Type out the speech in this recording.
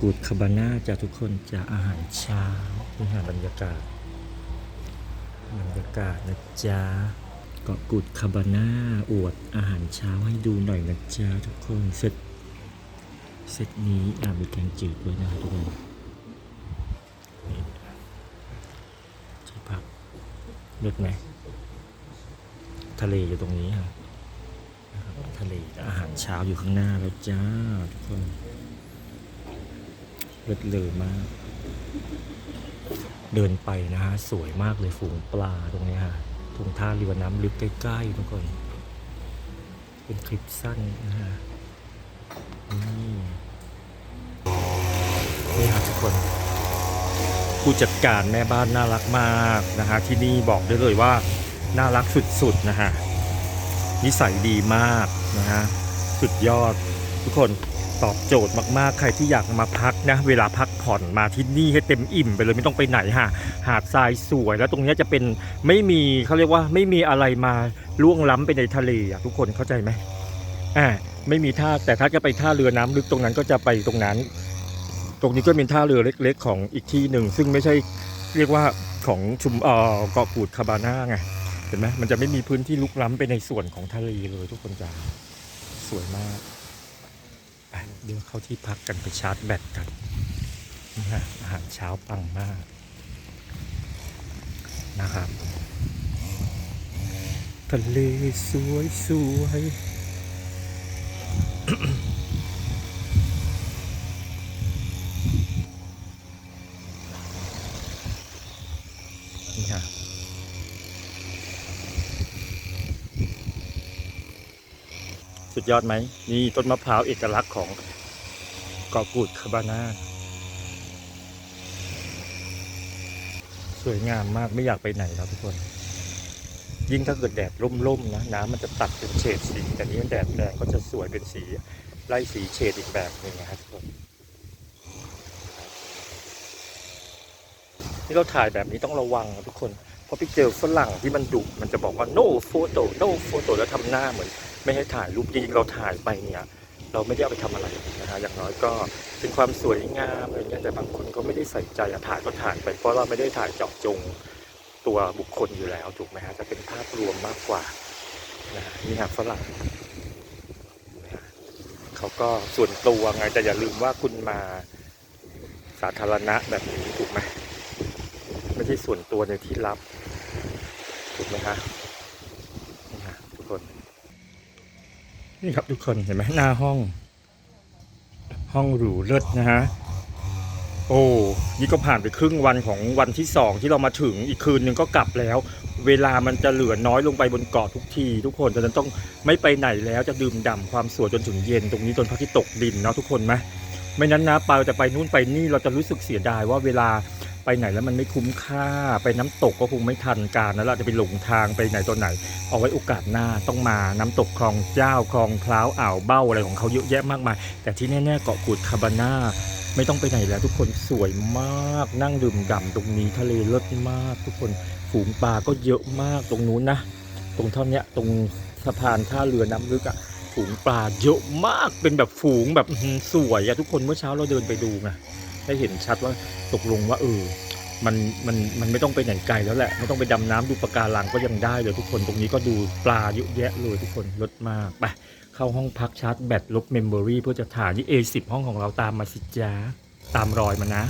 กูดคาบาน่าจะทุกคนจะอาหารเช้านี่หาบรรยากาศ บรรยากาศนะจ๊ะเกาะกูดคาบาน่าอวดอาหารเช้าให้ดูหน่อยนะจ๊ะทุกคนเซตเซตนี้อ่ามีแกงจืดด้วยนะทุกคนนี่ที่พักเลือกไหมทะเลอยู่ตรงนี้ครับนะครับทะเลอาหารเช้าอยู่ข้างหน้าแล้วจ้าทุกคน เลิศเลอมาก เดินไปนะฮะ สวยมากเลยฝูงปลาตรงนี้ฮะตรงท่าเรือน้ำลึกใกล้ๆทุกคน เป็นคลิปสั้นนะฮะนี่นี่ครับทุกคน ผู้จัดการแม่บ้านน่ารักมากนะฮะ ที่นี่บอกได้เลยว่า น่ารักสุดๆนะฮะ นิสัยดีมากนะฮะ สุดยอดทุกคน ตอบโจทย์มากๆ ใครที่อยากมาพักนะ เวลาพักผ่อนมาที่นี่ให้เต็มอิ่มไปเลยไม่ต้องไปไหนฮะหาดทรายสวยแล้วตรงนี้จะเป็นไม่มีเขาเรียกว่าไม่มีอะไรมาล่วงล้ำไปในทะเลอะทุกคนเข้าใจไหมอ่าไม่มีท่าแต่ถ้าจะไปท่าเรือน้ำลึกตรงนั้นก็จะไปตรงนั้น ตรงนี้ก็เป็นท่าเรือเล็ก ๆ ของอีกที่หนึ่ง ซึ่งไม่ใช่เรียกว่าของชุมเอ่อเกาะกูดคาบาน่าไงเห็นไหมมันจะไม่มีพื้นที่ลุกล้ำไปในส่วนของทะเลเลยทุกคนจ้าสวยมาก เดี๋ยวเข้าที่พักกันไปชาร์จแบตกันนะอาหารเช้าปังมากนะครับทะเลสวยสวยนี่ฮะสุดยอดไหมนี่ต้นมะพร้าวเอกลักษณ์ของ กาะกูดคาบาน่าสวยงามมากไม่อยากไปไหนแล้วทุกคน ยิ่งถ้าเกิดแดดร่มๆนะน้ำมันจะตัดเป็นเฉดสี แต่นี้แดดแรงก็จะสวยเป็นสีไล่สีเฉดอีกแบบหนึ่งนะครับทุกคนที่เราถ่ายแบบนี้ต้องระวังนะทุกคน เพราะไปเจอฝรั่งที่มันดุมันจะบอกว่า no photo no photo แล้วทำหน้าเหมือน ไม่ให้ถ่ายรูปจริงๆเราถ่ายไปเนี่ย เราไม่ได้เอาไปทำอะไรนะฮะอย่างน้อยก็เป็นความสวยงามอะไรเงี้ยแต่บางคนก็ไม่ได้ใส่ใจอะถ่ายก็ถ่ายไปเพราะเราไม่ได้ถ่ายเจาะจงตัวบุคคลอยู่แล้วถูกไหมฮะจะเป็นภาพรวมมากกว่านะฮะนี่ฮะฝรั่งนะฮะเขาก็ส่วนตัวไงแต่อย่าลืมว่าคุณมาสาธารณะแบบนี้ถูกไหมไม่ใช่ส่วนตัวในที่ลับถูกไหมฮะนี่ฮะทุกคน นี่ครับทุกคนเห็นไหมหน้าห้อง ห้องหรูเลิศนะฮะโอ้นี่ก็ผ่านไปครึ่งวันของวันที่สองที่เรามาถึงอีกคืนหนึ่งก็กลับแล้ว เวลามันจะเหลือน้อยลงไปบนเกาะทุกที ทุกคนฉะนั้นต้องไม่ไปไหนแล้วจะดื่มด่ำความสวยจนถึงเย็นตรงนี้จนพระอาทิตย์ตกดินเนาะทุกคนไหมไม่นั้นนะไปจะไปนู่นไปนี่เราจะรู้สึกเสียดายว่าเวลา ไปไหนแล้วมันไม่คุ้มค่า ไปน้ำตกก็คงไม่ทันการแล้วเราจะไปหลงทางไปไหนตอนไหน เอาไว้โอกาสหน้าต้องมาน้ำตกคลองเจ้าคลองพร้าวอ่าวเบ้าอะไรของเขาเยอะแยะมากมาย แต่ที่แน่ๆเกาะกูดคาบาน่าไม่ต้องไปไหนแล้วทุกคนสวยมากนั่งดื่มด่ำตรงนี้ทะเลเลิศมาก ทุกคนฝูงปลาก็เยอะมากตรงนู้นนะตรงเท่าเนี้ยตรงสะพานท่าเรือน้ำลึกอะฝูงปลาเยอะมากเป็นแบบฝูงแบบสวยอะทุกคนเมื่อเช้าเราเดินไปดูไง ให้เห็นชัดว่าตกลงว่าเออมันมันมันไม่ต้องไปไหนไกลแล้วแหละ ไม่ต้องไปดำน้ำดูปะการังก็ยังได้เลยทุกคนตรงนี้ก็ดูปลาเยอะแยะเลยทุกคนลดมากไปเข้าห้องพักชาร์จแบตลบเมมโมรีเพื่อจะถ่ายที่ A10 ห้องของเราตามมาสิจ้าตามรอยมานะ